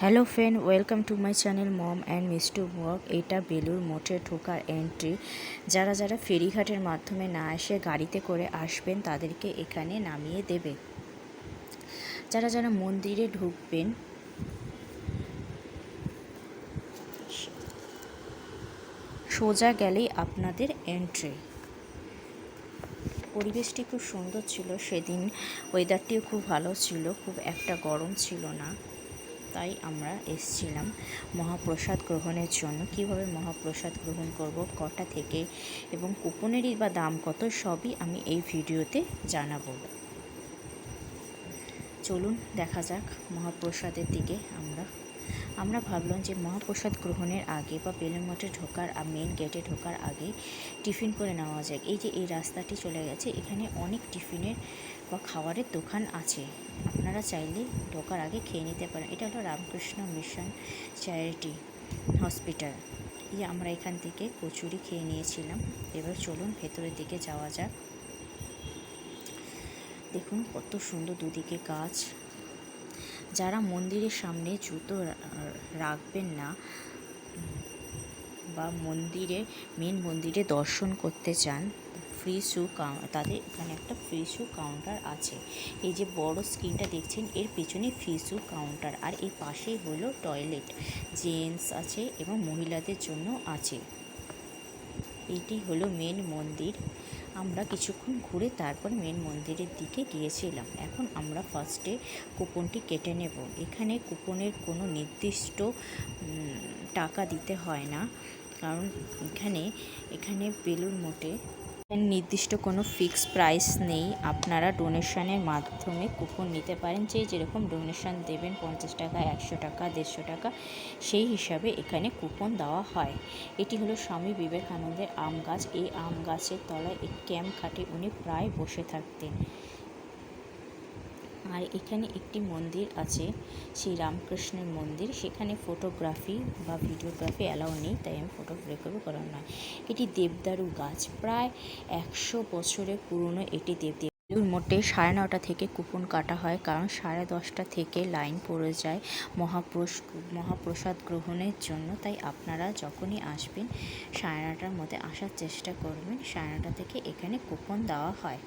Hello friend welcome to my channel mom and মিস্টু ওয়ার্ক এটা বেলুর মঠে ঢোকার এন্ট্রি যারা যারা ফেরিঘাটের মাধ্যমে না এসে গাড়িতে করে আসবেন, তাদেরকে এখানে নামিয়ে দেবে। যারা যারা মন্দিরে ঢুকবেন, সোজা গেলেই আপনাদের এন্ট্রি পরিবেশটি খুব সুন্দর ছিল, সেদিন ওয়েদারটিও খুব ভালো ছিল, খুব একটা গরম ছিল না। তাই আমরা এসছিলাম মহাপ্রসাদ গ্রহণের জন্য। কীভাবে মহাপ্রসাদ গ্রহণ করব, কটা থেকে এবং কুপনেরই বা দাম কত, সবই আমি এই ভিডিওতে জানাব। চলুন দেখা যাক মহাপ্রসাদের দিকে আমরা আমরা ভাবলাম যে মহাপ্রসাদ গ্রহণের আগে বা বেলুন মঠে ঢোকার মেন গেটে ঢোকার আগে টিফিন করে নেওয়া যাক। এই যে, এই রাস্তাটি চলে গেছে। এখানে অনেক টিফিনের বা খাবারের দোকান আছে। আপনারা চাইলে ঢোকার আগে খেয়ে নিতে পারেন। এটা হলো রামকৃষ্ণ মিশন চ্যারিটি হসপিটাল। এই আমরা এখান থেকে কচুরি খেয়ে নিয়েছিলাম। এবার চলুন ভেতরের দিকে যাওয়া যাক। দেখুন কত সুন্দর দুদিকে গাছ। যারা মন্দিরের সামনে জুতো রাখবেন না, বা মন্দিরে মেন মন্দিরে দর্শন করতে চান ফ্রি শু তাদের এখানে একটা ফ্রি শু কাউন্টার আছে। এই যে বড় স্ক্রিনটা দেখছেন, এর পেছনে ফ্রি শু কাউন্টার আর এই পাশেই হলো টয়লেট জেন্টস আছে এবং মহিলাদের জন্য আছে। এটি হলো মেন মন্দির। আমরা কিছুক্ষণ ঘুরে তারপর মেন মন্দিরের দিকে গিয়েছিলাম। এখন আমরা ফার্স্টে কুপনটি কেটে নেব। এখানে কুপনের কোনো নির্দিষ্ট টাকা দিতে হয় না। কারণ এখানে এখানে বেলুর মোটে নির্দিষ্ট কোনো ফিক্স প্রাইস নেই। আপনারা ডোনেশনের মাধ্যমে কুপন নিতে পারেন। যে যেরকম ডোনেশন দেবেন, পঞ্চাশ টাকা, একশো টাকা, দেড়শো টাকা, সেই হিসাবে এখানে কুপন দেওয়া হয়। এটি হলো স্বামী বিবেকানন্দের আম গাছ এই আম গাছের তলায় এক ক্যাম্প খাটে উনি প্রায় বসে থাকতেন। আর এখানে একটি মন্দির আছে শ্রী রামকৃষ্ণের মন্দির। সেখানে ফটোগ্রাফি বা ভিডিওগ্রাফি অ্যালাউ নেই, তাই আমি ফটোগ্রাফি করা নয়। এটি দেবদারু গাছ। প্রায় একশো বছরের পুরনো এটি দেবদেব মোটে সাড়ে নটা থেকে কুপন কাটা হয়, কারণ সাড়ে দশটা থেকে লাইন পড়ে যায় মহাপ্রস, মহাপ্রসাদ গ্রহণের জন্য। তাই আপনারা যখনই আসবেন, সাড়ে নটার মধ্যে আসার চেষ্টা করবেন। সাড়ে নটা থেকে এখানে কুপন দেওয়া হয়।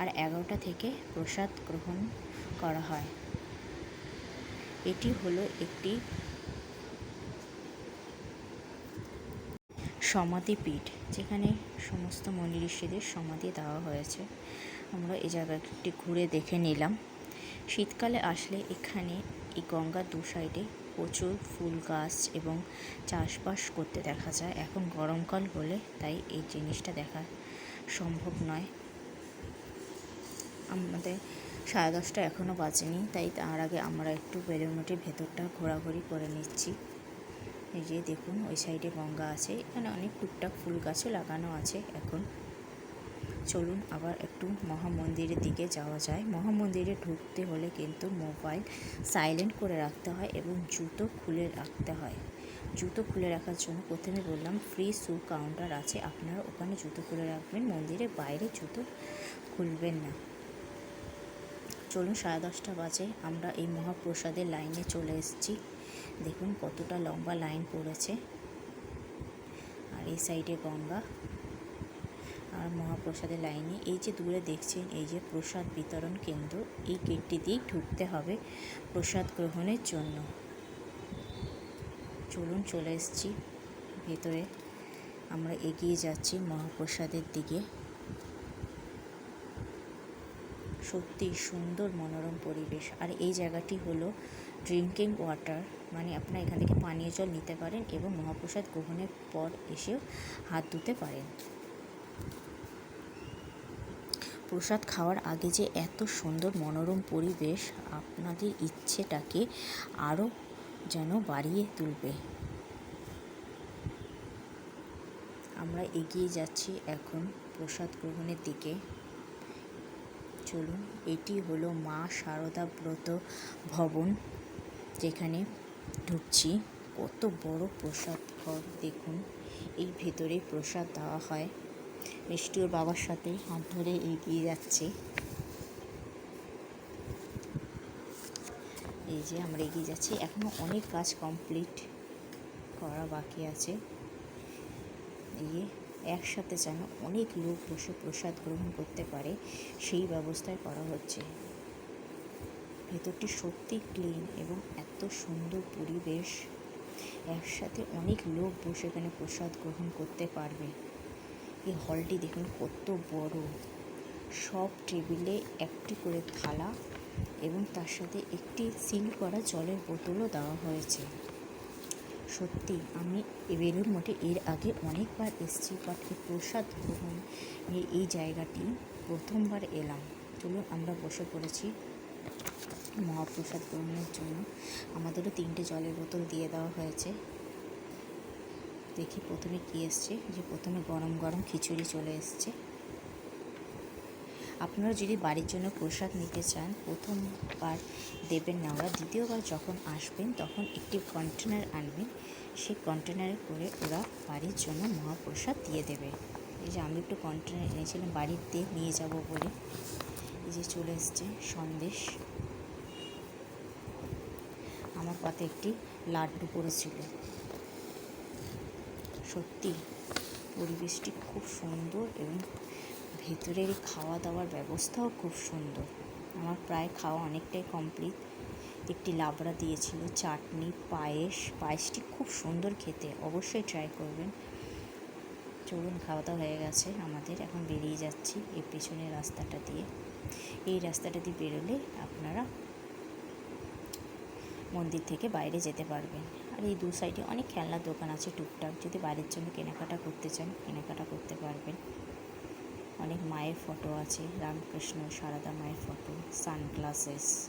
আর এগারোটা থেকে প্রসাদ গ্রহণ করা হয়। এটি হলো একটি সমাধিপীঠ, যেখানে সমস্ত মনি ঋষিদের সমাধি দেওয়া হয়েছে। আমরা এই জায়গাটি ঘুরে দেখে নিলাম। শীতকালে আসলে এখানে এই গঙ্গার দু সাইডে প্রচুর ফুল গাছ এবং চাষবাস করতে দেখা যায়। এখন গরমকাল বলে তাই এই জিনিসটা দেখা সম্ভব নয়। আমাদের সাড়ে দশটা এখনও বাজেনি, তাই তার আগে আমরা একটু বেলুনমঠির ভেতরটা ঘোরাঘুরি করে নিচ্ছি। এই যে দেখুন, ওই সাইডে গঙ্গা আছে, এখানে অনেক টুকটাক ফুল গাছও লাগানো আছে এখন। চলুন আবার একটু মহামন্দিরের দিকে যাওয়া যায়। মহামন্দিরে ঢুকতে হলে কিন্তু মোবাইল সাইলেন্ট করে রাখতে হয় এবং জুতো খুলে রাখতে হয়। জুতো খুলে রাখার জন্য প্রথমে বললাম, ফ্রি শু কাউন্টার আছে, আপনারা ওখানে জুতো খুলে রাখবেন, মন্দিরের বাইরে জুতো খুলবেন না। চলুন, সাড়ে দশটা বাজে। আমরা এই মহাপ্রসাদের লাইনে চলে এসেছি। দেখুন কতটা লম্বা লাইন পড়েছে। আর এই সাইডে গঙ্গা। আর মহাপ্রসাদের লাইনে এই যে দূরে দেখছেন, এই যে প্রসাদ বিতরণ কেন্দ্র, এই গেটটি দিয়েই ঢুকতে হবে প্রসাদ গ্রহণের জন্য। চলুন, চলে এসেছি ভেতরে। আমরা এগিয়ে যাচ্ছি মহাপ্রসাদের দিকে। সত্যি সুন্দর মনোরম পরিবেশ। আর এই জায়গাটি হলো ড্রিঙ্কিং ওয়াটার মানে আপনারা এখান থেকে পানীয় জল নিতে পারেন এবং মহাপ্রসাদ গ্রহণের পর এসেও হাত ধুতে পারেন। প্রসাদ খাওয়ার আগে যে এত সুন্দর মনোরম পরিবেশ আপনাদের ইচ্ছেটাকে আরও যেন বাড়িয়ে তুলবে। আমরা এগিয়ে যাচ্ছি এখন প্রসাদ গ্রহণের দিকে। চলুন, এটি হলো মা শারদা ব্রত ভবন, যেখানে ঢুকছি। কত বড় প্রসাদ ঘর, দেখুন। এই ভেতরে প্রসাদ দেওয়া হয়। মিষ্টি ওর বাবার সাথে হাত ধরে এগিয়ে যাচ্ছে। এই যে আমরা এগিয়ে যাচ্ছি। এখনও অনেক কাজ কমপ্লিট করা বাকি আছে। এই একসাথে যেন অনেক লোক বসে প্রসাদ গ্রহণ করতে পারে, সেই ব্যবস্থায় করা হচ্ছে। ভেতরটি সত্যি ক্লিন এবং এত সুন্দর পরিবেশ। একসাথে অনেক লোক বসে এখানে প্রসাদ গ্রহণ করতে পারবে। এই হলটি দেখুন কত বড়। সব টেবিলে একটি করে থালা এবং তার সাথে একটি সিল করা জলের বোতলও দেওয়া হয়েছে। সত্যি, আমি বেলুর মঠে এর আগে অনেকবার এসেছি বাট এই প্রসাদ গ্রহণ এই- জায়গাটি প্রথমবার এলাম। চলুন আমরা বসে পড়েছি মহাপ্রসাদ গ্রহণের জন্য। আমাদেরও তিনটে জলের বোতল দিয়ে দেওয়া হয়েছে। দেখি প্রথমে কী এসছে। যে প্রথমে গরম গরম খিচুড়ি চলে এসছে। আপনারা যদি বাড়ির জন্য প্রসাদ নিতে চান, প্রথমবার দেবেন না ওরা, দ্বিতীয়বার যখন আসবেন তখন একটি কন্টেনার আনবেন। সেই কন্টেনারে করে ওরা বাড়ির জন্য মহাপ্রসাদ দিয়ে দেবে। এই যে আমি একটু কন্টেনার এনেছিলাম, বাড়িতে নিয়ে যাব বলে। এই যে চলে এসছে সন্দেশ। আমার পাতে একটি লাড্ডু পড়েছিল। সত্যি পরিবেশটি খুব সুন্দর এবং ভেতরের খাওয়া দাওয়ার ব্যবস্থাও খুব সুন্দর। আমার প্রায় খাওয়া অনেকটাই কমপ্লিট একটি লাবড়া দিয়েছিল, চাটনি, পায়েস। পায়েসটি খুব সুন্দর খেতে, অবশ্যই ট্রাই করবেন। চলুন খাওয়া দাওয়া হয়ে গেছে আমাদের। এখন বেরিয়ে যাচ্ছি এই পেছনের রাস্তাটা দিয়ে। এই রাস্তাটা দিয়ে বেরোলে আপনারা মন্দির থেকে বাইরে যেতে পারবেন। আর এই দু সাইডে অনেক খেলনার দোকান আছে, টুকটাক। যদি বাড়ির জন্য কেনাকাটা করতে চান, কেনাকাটা করতে পারবেন। অনেক মায়ের ফটো আছে, রামকৃষ্ণ, সারদা মায়ের ফটো, সানগ্লাসেস।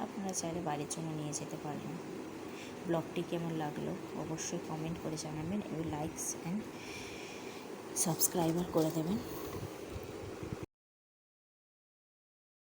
আপনারা চাইলে বাড়ির জন্য নিয়ে যেতে পারবেন। ব্লগটি কেমন লাগল অবশ্যই কমেন্ট করে জানাবেন এবং লাইকস অ্যান্ড সাবস্ক্রাইবার করে দেবেন।